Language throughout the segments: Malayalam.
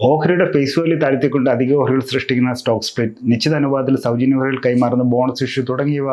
ഓഹരിയുടെ ഫേസ് വാല്യൂ താഴ്ത്തിക്കൊണ്ട് അധിക ഓഹരികൾ സൃഷ്ടിക്കുന്ന സ്റ്റോക്ക് സ്പ്ലിറ്റ് നിശ്ചിത അനുപാതത്തിൽ സൗജന്യ ഓഹരികൾ കൈമാറുന്ന ബോണസ് ഇഷ്യൂ തുടങ്ങിയവ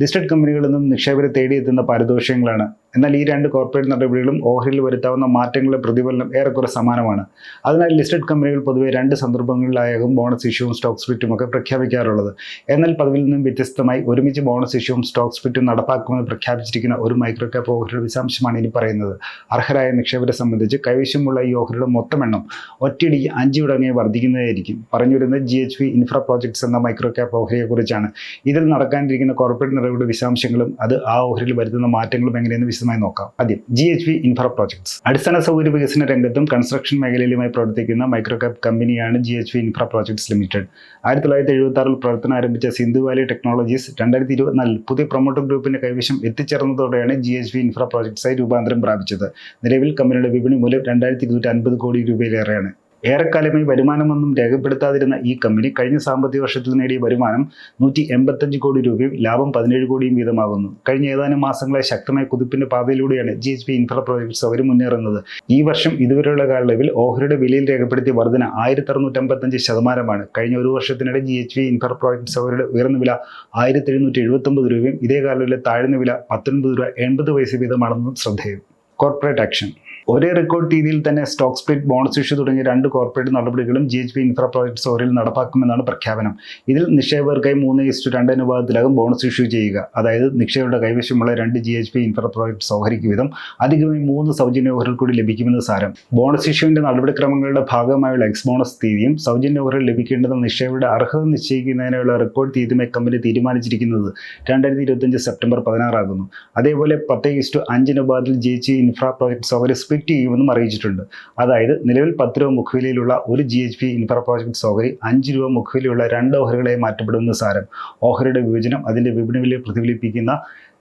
ലിസ്റ്റഡ് കമ്പനികളിൽ നിന്നും നിക്ഷേപരെ തേടിയെത്തുന്ന പാരിതോഷികങ്ങളാണ്. എന്നാൽ ഈ രണ്ട് കോർപ്പറേറ്റ് നടപടികളും ഓഹരിയിൽ വരുത്താവുന്ന മാറ്റങ്ങളുടെ പ്രതിഫലനം ഏറെക്കുറെ സമാനമാണ്. അതിനാൽ ലിസ്റ്റഡ് കമ്പനികൾ പൊതുവെ രണ്ട് സന്ദർഭങ്ങളിലായാകും ബോണസ് ഇഷ്യൂവും സ്റ്റോക്ക് സ്പിറ്റും ഒക്കെ പ്രഖ്യാപിക്കാറുള്ളത്. എന്നാൽ പതിവിൽ നിന്നും വ്യത്യസ്തമായി ഒരുമിച്ച് ബോണസ് ഇഷ്യൂവും സ്റ്റോക്ക് സ്പിറ്റും നടപ്പാക്കുമെന്ന് പ്രഖ്യാപിച്ചിരിക്കുന്ന ഒരു മൈക്രോ ക്യാപ്പ് ഓഹരിയുടെ വിശദാംശമാണ് ഇനി പറയുന്നത്. അർഹരായ നിക്ഷേപരെ സംബന്ധിച്ച് കൈവശമുള്ള ഈ ഓഹരിയുടെ മൊത്തം എണ്ണം ഒറ്റയടിക്ക് അഞ്ച് മടങ്ങായി വർദ്ധിക്കുന്നതായിരിക്കും. പറഞ്ഞു വരുന്നത് G H V infra projects എന്ന മൈക്രോ ക്യാപ്പ് ഓഹരിയെക്കുറിച്ചാണ്. ഇതിൽ നടക്കാനിരിക്കുന്ന കോർപ്പറേറ്റ് നടപടിയുടെ വിശദാംശങ്ങളും അത് ആ ഓഹരിയിൽ വരുത്തുന്ന മാറ്റങ്ങളും എങ്ങനെയെന്ന് വിശദമായി നോക്കാം. ആദ്യം G H V infra projects അടിസ്ഥാന സൗകര്യ വികസന രംഗത്തും കൺസ്ട്രക്ഷൻ മേഖലയിലുമായി പ്രവർത്തിക്കുന്ന മൈക്രോ കമ്പനിയാണ് G H V infra projects limited ആയിരത്തി തൊള്ളായിരത്തി എഴുപത്തി ആറിൽ പ്രവർത്തനം ആരംഭിച്ച സിന്ധു വാലി ടെക്നോളജീസ് രണ്ടായിരത്തി ഇരുപത്തിനാലിൽ പുതിയ പ്രൊമോട്ടർ ഗ്രൂപ്പിന്റെ കൈവശം എത്തിച്ചേർന്നതോടെയാണ് ജി എച്ച് വി ഇൻഫ്രാ പ്രോജക്ട്സായി രൂപാന്തരം പ്രാപിച്ചത്. നിലവിൽ കമ്പനിയുടെ വിപണി മൂല്യം രണ്ടായിരത്തി ഇരുന്നൂറ്റി അൻപത് കോടി രൂപയിലേറെയാണ്. ഏറെക്കാലമായി വരുമാനമൊന്നും രേഖപ്പെടുത്താതിരുന്ന ഈ കമ്പനി കഴിഞ്ഞ സാമ്പത്തിക വർഷത്തിൽ നേടിയ വരുമാനം നൂറ്റി എൺപത്തഞ്ച് കോടി രൂപയും ലാഭം പതിനേഴ് കോടിയും വീതമാകുന്നു. കഴിഞ്ഞ ഏതാനും മാസങ്ങളെ ശക്തമായ കുതിപ്പിന്റെ പാതയിലൂടെയാണ് G H P infra projects അവർ മുന്നേറുന്നത്. ഈ വർഷം ഇതുവരെയുള്ള കാലയളവിൽ ഓഹരിയുടെ വിലയിൽ രേഖപ്പെടുത്തിയ വർധന ആയിരത്തി അറുന്നൂറ്റമ്പത്തഞ്ച് ശതമാനമാണ്. കഴിഞ്ഞ ഒരു വർഷത്തിനിടെ G H P infra projects അവരുടെ ഉയർന്ന വില ആയിരത്തി എഴുന്നൂറ്റി എഴുപത്തൊമ്പത് രൂപയും ഇതേ കാലയളവിലെ താഴ്ന്ന വില പത്തൊൻപത് രൂപ എൺപത് പൈസ വീതമാണെന്നും ശ്രദ്ധേയം. Corporate action. ഒരേ റെക്കോർഡ് രീതിയിൽ തന്നെ സ്റ്റോക്ക് സ്പ്ലിറ്റ് ബോണസ് ഇഷ്യൂ തുടങ്ങിയ രണ്ട് കോർപ്പറേറ്റ് നടപടികളും G H P infra projects ഓറിൽ നടപ്പാക്കുമെന്നാണ് പ്രഖ്യാപനം. ഇതിൽ നിക്ഷേപകർക്കായി മൂന്ന് ഇസ്റ്റു രണ്ട് അനുപാതത്തിലകം ബോണസ് ഇഷ്യൂ ചെയ്യുക. അതായത് നിക്ഷേപയുടെ കൈവശമുള്ള രണ്ട് G H P infra projects ഓഹരിക്ക് വീതം അധികമായി മൂന്ന് സൗജന്യ ഓഹരികൾ കൂടി ലഭിക്കുമെന്ന് സാരം. ബോണസ് ഇഷ്യൂവിന്റെ നടപടിക്രമങ്ങളുടെ ഭാഗമായുള്ള എക്സ് ബോണസ് തീയതിയും സൗജന്യ ഓഹരികൾ ലഭിക്കേണ്ടത് നിക്ഷേപയുടെ അർഹത നിശ്ചയിക്കുന്നതിനുള്ള റെക്കോർഡ് തീയതിയുമായി കമ്പനി തീരുമാനിച്ചിരിക്കുന്നത് രണ്ടായിരത്തി ഇരുപത്തഞ്ച് സെപ്റ്റംബർ പതിനാറാകുന്നു അതേപോലെ പത്ത് ഇസ്റ്റു അഞ്ച് അനുപാതത്തിൽ ജി എച്ച് ഇൻഫ്രാ പ്രോജക്ട്സ് ഓഹരി സ്പ്ലിറ്റ് ചെയ്യുമെന്നും അറിയിച്ചിട്ടുണ്ട്. അതായത് നിലവിൽ പത്ത് രൂപ മുഖവിലയിലുള്ള ഒരു G H P infra projects ഓഹരി അഞ്ച് രൂപ മുഖവിലയുള്ള രണ്ട് ഓഹരികളായി മാറ്റപ്പെടുമെന്ന് സാരം. ഓഹരിയുടെ വിഭജനം അതിന്റെ വിപണി വില പ്രതിഫലിപ്പിക്കുന്ന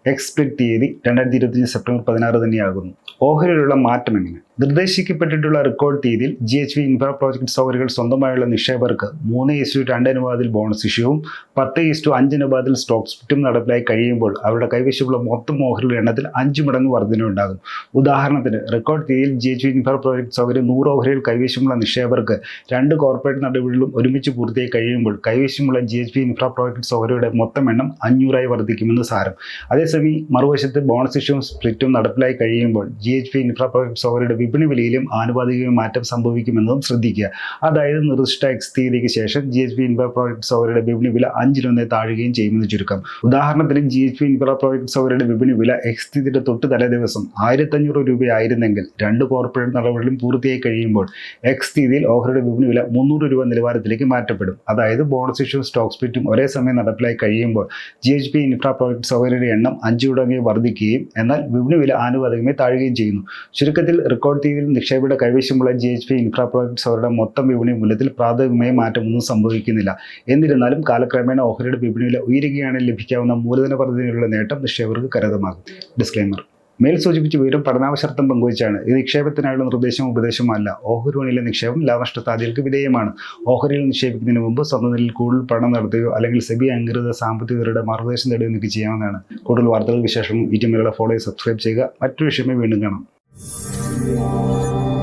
എക്സ്പെക്ട് തീയതി രണ്ടായിരത്തി ഇരുപത്തിയഞ്ച് സെപ്റ്റംബർ പതിനാറ് തന്നെയാകുന്നു. ഓഹരിയിലുള്ള മാറ്റം എങ്ങനെ? നിർദ്ദേശിക്കപ്പെട്ടിട്ടുള്ള റെക്കോർഡ് തീയതിയിൽ G H V infra projects സൗകര്യങ്ങൾ സ്വന്തമായുള്ള നിക്ഷേപകർക്ക് മൂന്ന് ഇസ്റ്റു രണ്ട് അനുപാതത്തിൽ ബോണസ് ഇഷ്യൂവും പത്ത് ഇസ്റ്റു അഞ്ച് അനുപാതത്തിൽ സ്റ്റോക്ക് സ്പ്ലിറ്റും നടപ്പിലായി കഴിയുമ്പോൾ അവരുടെ കൈവശമുള്ള മൊത്തം ഓഹരികളുടെ എണ്ണത്തിൽ അഞ്ച് മടങ്ങ് വർധനയുണ്ടാകും ഉദാഹരണത്തിന് റെക്കോർഡ് തീയതിയിൽ G H V infra projects സൗകര്യം നൂറ് ഓഹരികൾ കൈവശമുള്ള നിക്ഷേപകർക്ക് രണ്ട് കോർപ്പറേറ്റ് നടപടികളും ഒരുമിച്ച് പൂർത്തിയായി കഴിയുമ്പോൾ കൈവശമുള്ള G H V infra projects സൗകര്യയുടെ മൊത്തം എണ്ണം അഞ്ഞൂറായി വർദ്ധിക്കുമെന്ന് സാരം. അതേസമയം മറുവശത്ത് ബോണസ് ഇഷ്യൂവും സ്പ്ലിറ്റും നടപ്പിലായി കഴിയുമ്പോൾ G H P infra projects ഓഹരിയുടെ വിപണി വിലയിലും ആനുപാതികമായി മാറ്റം സംഭവിക്കുമെന്നതും ശ്രദ്ധിക്കുക. അതായത് നിർദ്ദിഷ്ട എക്സ് തീയതിക്ക് ശേഷം G H P infra projects അവരുടെ വിപണി വില അഞ്ചിലൊന്നേ താഴുകയും ചെയ്യുമെന്ന് ചുരുക്കം. ഉദാഹരണത്തിന് G H P infra projects അവരുടെ വിപണി വില എക്സ് തീയതിയുടെ തൊട്ട് തലേ ദിവസം ആയിരത്തഞ്ഞൂറ് രൂപയായിരുന്നെങ്കിൽ രണ്ട് കോർപ്പറേറ്റ് നടപടികളും പൂർത്തിയായി കഴിയുമ്പോൾ എക്സ് തീയതിയിൽ ഓഹരിയുടെ വിപണി വില മുന്നൂറ് രൂപ നിലവാരത്തിലേക്ക് മാറ്റപ്പെടും. അതായത് ബോണസ് ഇഷ്യൂ സ്റ്റോക്ക് സ്പ്ലിറ്റും ഒരേ സമയം നടപ്പിലായി കഴിയുമ്പോൾ G H P infra projects അവരുടെ എണ്ണം അഞ്ച് തുടങ്ങി വർദ്ധിക്കുകയും എന്നാൽ വിപണി വില ആനുപാതികമായി താഴുകയും ചെയ്യുന്നു. ചുരുക്കത്തിൽ റെക്കോർഡ് തീയതിയിൽ നിക്ഷേപയുടെ കൈവശമുള്ള G H P infra projects അവരുടെ മൊത്തം വിപണി മൂല്യത്തിൽ പ്രാഥമികമായ മാറ്റമൊന്നും സംഭവിക്കുന്നില്ല. എന്നിരുന്നാലും കാലക്രമേണ ഓഹരിയുടെ വിപണിയിൽ ഉയരുകയാണ് ലഭിക്കാവുന്ന മൂലധന പദ്ധതികളുടെ നേട്ടം നിക്ഷേപകർക്ക് കരുതമാകും. ഡിസ്ക്ലൈമർ മേൽ സൂചിപ്പിച്ച വിവരം പഠനാവശ്യർത്ഥം പങ്കുവച്ചാണ്. ഇത് നിക്ഷേപത്തിനായുള്ള നിർദ്ദേശവും ഉപദേശവും അല്ല. ഓഹരി വണിയിലെ നിക്ഷേപം ലാഭനഷ്ട സാധ്യതകൾക്ക് വിധേയമാണ്. ഓഹരിയിൽ നിക്ഷേപിക്കുന്നതിന് മുമ്പ് സ്വന്തം നിലയിൽ കൂടുതൽ പഠനം നടത്തുകയോ അല്ലെങ്കിൽ സെബി അംഗീകൃത സാമ്പത്തികരുടെ മാർഗദർശനം തേടുകയോ നിങ്ങൾക്ക് ചെയ്യാവുന്നതാണ്. കൂടുതൽ വാർത്തകൾ വിശേഷം ഈ ടീമിലുള്ള ഫോളോ സബ്സ്ക്രൈബ് ചെയ്യുക. മറ്റൊരു വിഷയമേ വീണ്ടും കാണാം. 我。